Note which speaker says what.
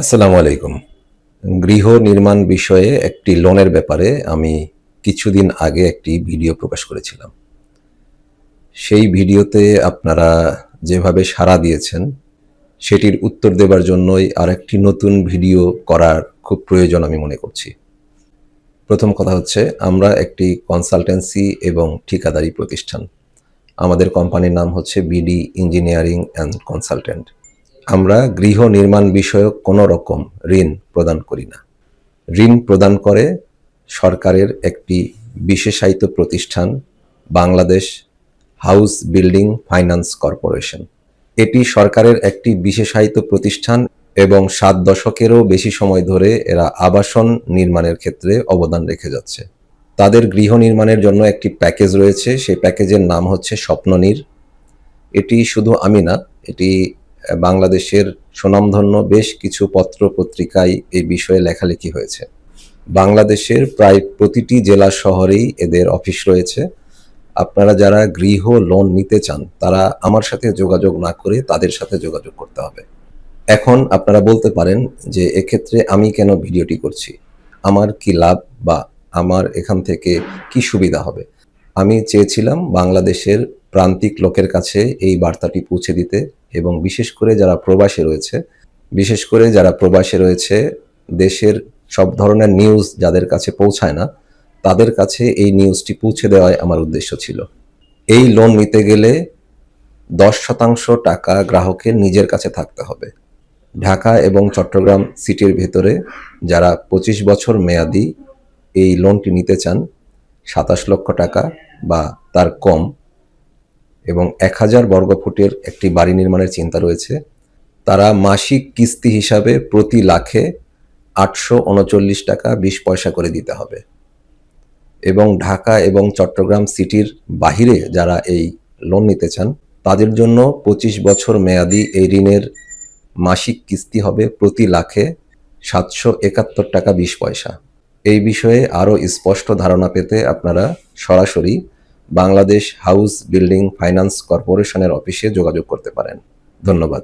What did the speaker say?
Speaker 1: আসসালামু আলাইকুম। গৃহ নির্মাণ বিষয়ে একটি লোনের ব্যাপারে আমি কিছুদিন আগে একটি ভিডিও প্রকাশ করেছিলাম। সেই ভিডিওতে আপনারা যেভাবে সাড়া দিয়েছেন, সেটির উত্তর দেবার জন্যই আরেকটি নতুন ভিডিও করার খুব প্রয়োজন আমি মনে করছি। প্রথম কথা হচ্ছে, আমরা একটি কনসালটেন্সি এবং ঠিকাদারি প্রতিষ্ঠান। আমাদের কোম্পানির নাম হচ্ছে বিডি ইঞ্জিনিয়ারিং অ্যান্ড কনসালটেন্ট আমরা গৃহ নির্মাণ বিষয়ক কোনো রকম ঋণ প্রদান করি না। ঋণ প্রদান করে সরকারের একটি বিশেষায়িত প্রতিষ্ঠান Bangladesh house building finance corporation. এটি সরকারের একটি বিশেষায়িত প্রতিষ্ঠান এবং সাত দশকেরও বেশি সময় ধরে এরা আবাসন নির্মাণের ক্ষেত্রে অবদান রেখে যাচ্ছে। তাদের গৃহ নির্মাণের জন্য একটি প্যাকেজ রয়েছে। সেই প্যাকেজের নাম হচ্ছে স্বপ্ননীর। এটি শুধু আমি না, এটি বাংলাদেশের সুনামধন্য বেশ কিছু পত্র পত্রিকায় এই বিষয়ে লেখালেখি হয়েছে। বাংলাদেশের প্রায় প্রতিটি জেলা শহরেই এদের অফিস রয়েছে। আপনারা যারা গৃহ লোন নিতে চান, তারা আমার সাথে যোগাযোগ না করে তাদের সাথে যোগাযোগ করতে হবে। এখন আপনারা বলতে পারেন যে এক্ষেত্রে আমি কেন ভিডিওটি করছি? আমার কি লাভ বা আমার এখান থেকে কি সুবিধা হবে? আমি চেয়েছিলাম বাংলাদেশের প্রান্তিক লোকের কাছে এই বার্তাটি পৌঁছে দিতে এবং বিশেষ করে যারা প্রবাসে রয়েছে, বিশেষ করে যারা প্রবাসে রয়েছে, দেশের সব ধরনের নিউজ যাদের কাছে পৌঁছায় না, তাদের কাছে এই নিউজটি পৌঁছে দেওয়াই আমার উদ্দেশ্য ছিল। এই লোন নিতে গেলে দশ শতাংশ টাকা গ্রাহকের নিজের কাছে থাকতে হবে। ঢাকা এবং চট্টগ্রাম সিটির ভেতরে যারা পঁচিশ বছর মেয়াদি এই লোনটি নিতে চান, সাতাশ লক্ষ টাকা বা তার কম এবং এক হাজার বর্গফুটের একটি বাড়ি নির্মাণের চিন্তা রয়েছে। তারা মাসিক কিস্তি হিসাবে প্রতি লাখে আটশো উনচল্লিশ টাকা বিশ পয়সা করে দিতে হবে। এবং ঢাকা এবং চট্টগ্রাম সিটির বাহিরে যারা এই লোন নিতে চান, তাদের জন্য পঁচিশ বছর মেয়াদি এই ঋণের মাসিক কিস্তি হবে প্রতি লাখে সাতশো একাত্তর টাকা বিশ পয়সা। এই বিষয়ে আরও স্পষ্ট ধারণা পেতে আপনারা সরাসরি বাংলাদেশ হাউস বিল্ডিং ফাইন্যান্স কর্পোরেশনের অফিসে যোগাযোগ করতে পারেন। ধন্যবাদ।